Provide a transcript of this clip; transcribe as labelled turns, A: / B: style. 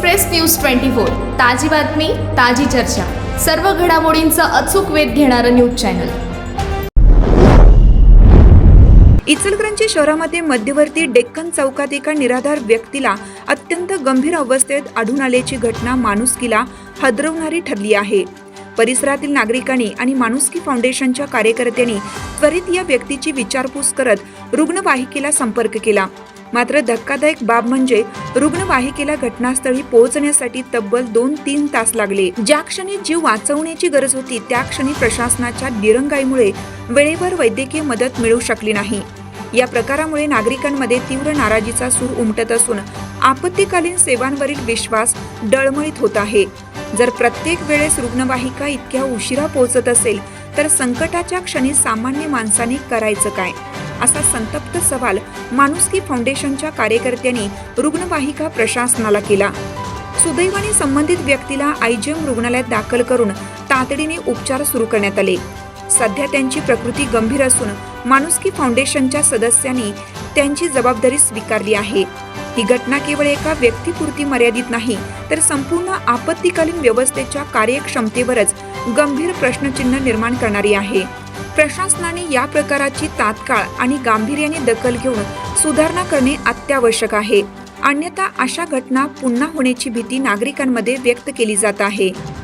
A: Express news twenty four ताजी बातमी ताजी चर्चा. सर्व घडामोडींचा अचूक वेध घेणारं न्यूज चॅनल.
B: इचलकरंजी शहरामध्ये मध्यवर्ती डेक्कन चौकात एका निराधार व्यक्तीला अत्यंत गंभीर अवस्थेत आढळून आल्याची घटना माणुसकीला हदरवणारी ठरली आहे. परिसरातील नागरिकांनी आणि माणुसकी फाउंडेशनच्या कार्यकर्त्यांनी त्वरित या व्यक्तीची विचारपूस करत रुग्णवाहिकेला संपर्क केला. मात्र धक्कादायक बाब म्हणजे रुग्णवाहिकेला घटनास्थळी पोहोचण्यासाठी तब्बल दोन तीन तास लागले. ज्या क्षणी जीव वाचवण्याची गरज होती त्या क्षणी प्रशासनाच्या दिरंगाईमुळे वेळेवर वैद्यकीय मदत मिळू शकली नाही. या प्रकारामुळे नागरिकांमध्ये तीव्र नाराजीचा सूर उमटत असून आपत्तीकालीन सेवांवरील विश्वास डळमळीत होत आहे. जर प्रत्येक वेळेस रुग्णवाहिका इतक्या उशिरा पोहोचत असेल तर संकटाच्या क्षणी सामान्य माणसाने करायचं काय? असा संतप्त सवाल माणुसकी फाउंडेशनच्या कार्यकर्त्यांनी रुग्णवाहिका प्रशासनाला केला. सुदैवाने संबंधित व्यक्तीला आयजीएम रुग्णालयात दाखल करून तातडीने उपचार सुरू करण्यात आले. सध्या त्यांची प्रकृती गंभीर असून माणुसकी फाउंडेशनच्या सदस्यांनी त्यांची जबाबदारी स्वीकारली आहे. ही घटना केवळ एका व्यक्तीपुरती मर्यादित नाही तर संपूर्ण आपत्तीकालीन व्यवस्थेच्या कार्यक्षमतेवरच गंभीर प्रश्नचिन्ह निर्माण करणारी आहे. प्रशासनाने या प्रकाराची तात्काळ आणि गांभीर्याने दखल घेऊन सुधारणा करणे अत्यावश्यक आहे. अन्यथा अशा घटना पुन्हा होण्याची भीती नागरिकांमध्ये व्यक्त केली जात आहे.